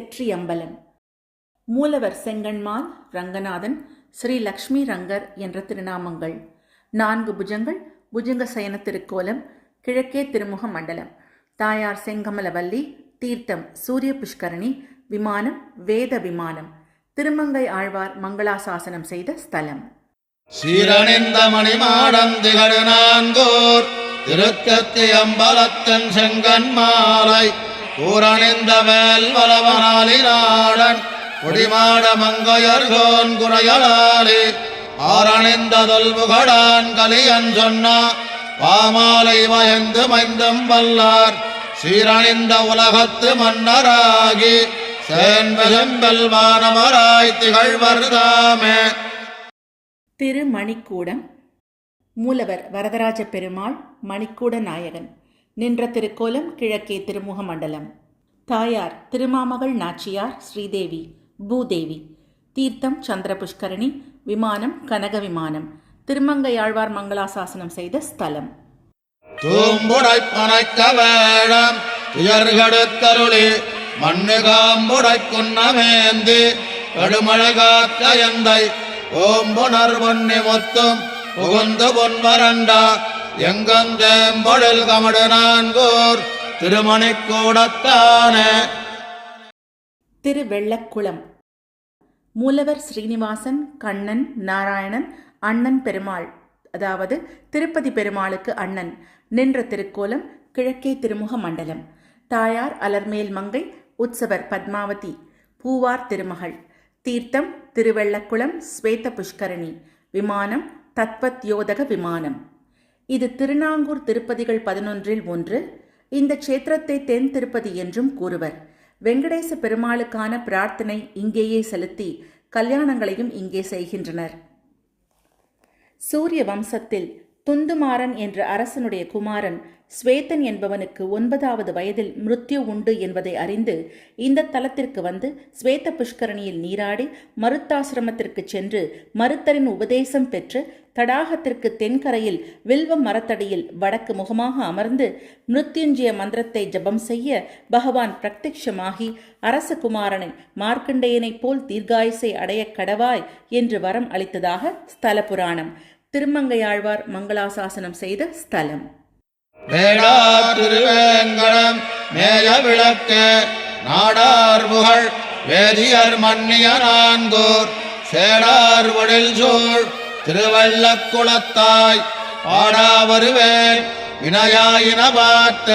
வெற்றி அம்பலம். மூலவர் செங்கண்மால் ரங்கநாதன் ஸ்ரீ லக்ஷ்மி ரங்கர் என்ற திருநாமங்கள். நான்கு புஜங்கள் புஜங்க சயன திருக்கோலம் கிழக்கே திருமுக மண்டலம். தாயார் செங்கமலவல்லி தீர்த்தம் சூரிய புஷ்கரணி விமானம் வேத விமானம். திருமங்கை ஆழ்வார் மங்களாசாசனம் செய்த ஸ்தலம். சீரணிந்த மணிமாடம் திகழ் நான்கோர் திருத்தத்தி அம்பலத்தன் செங்கன் மாலை கூரணிந்த வேல் வலவனாலி குடிமாட மங்கையர்கோன் குறையலாலே ஆரணிந்ததொல் முகடான் கலியன் சொன்னா பாமாலை வயந்து மைந்தும் வல்லார் சீரணிந்த உலகத்து மன்னராகி சேன்பெரும்பெல் வானவராய் திகழ்வர்தாமே திருமணிக்கூடம். மூலவர் வரதராஜ பெருமாள் மணிக்கூட நாயகன். நின்ற திருக்கோலம் கிழக்கே திருமுக மண்டலம் தாயார் திருமாமகள் நாச்சியார் ஸ்ரீதேவி பூதேவி. தீர்த்தம் சந்திர புஷ்கரணி விமானம் கனக விமானம். திருமங்கையாழ்வார் மங்களாசாசனம் செய்த ஸ்தலம். தூம்புடை பனைக்க வேடம் துயர்கடுத்தருளி மண்ணு காம்புடை குன்னமேந்தி கடுமழை காத்த எந்தை ஓம்புணர் பொன்னி முத்தும் புகுந்து பொன்வரண்டா எங்கந்தேம்பொழில் கமடு நான்கோர் திருமணிக் கூடத்தானே திருவெள்ளக்குளம். மூலவர் ஸ்ரீனிவாசன் கண்ணன் நாராயணன் அண்ணன் பெருமாள் அதாவது திருப்பதி பெருமாளுக்கு அண்ணன் நின்ற திருக்கோலம் கிழக்கே திருமுக மண்டலம் தாயார் அலர்மேல் மங்கை உற்சவர் பத்மாவதி பூவார் திருமகள் தீர்த்தம் திருவெள்ளக்குளம் ஸ்வேத புஷ்கரணி விமானம் தத்வத்யோதக விமானம். இது திருநாங்கூர் திருப்பதிகள் பதினொன்றில் ஒன்று. இந்த க்ஷேத்திரத்தை தென் திருப்பதி என்றும் கூறுவர். வெங்கடேச பெருமாளுக்கான பிரார்த்தனை இங்கேயே செலுத்தி கல்யாணங்களையும் இங்கே செய்கின்றனர். சூரிய வம்சத்தில் துந்துமாறன் என்ற அரசனுடைய குமாரன் ஸ்வேதன் என்பவனுக்கு ஒன்பதாவது வயதில் மிருத்யு உண்டு என்பதை அறிந்து இந்த தலத்திற்கு வந்து ஸ்வேத புஷ்கரணியில் நீராடி மருத்தாசிரமத்திற்கு சென்று மருத்தரின் உபதேசம் பெற்று தடாகத்திற்கு தென்கரையில் வில்வ மரத்தடியில் வடக்கு முகமாக அமர்ந்து மிருத்யுஞ்சய மந்திரத்தை ஜபம் செய்ய பகவான் பிரத்யட்சமாகி அரசகுமாரனை மார்க்கண்டேயனைப் போல் தீர்காயுசை அடைய கடவாய் என்று வரம் அளித்ததாக ஸ்தல புராணம் திருமங்கையாழ்வார் மங்களாசாசனம் செய்த ஸ்தலம். வேடா நாடார் புகழ் வேதியர் மன்னிய சேடார் வடில் சூழ் திருவள்ள குளத்தாய் பாடா வருவேன். வினயாயின பார்த்த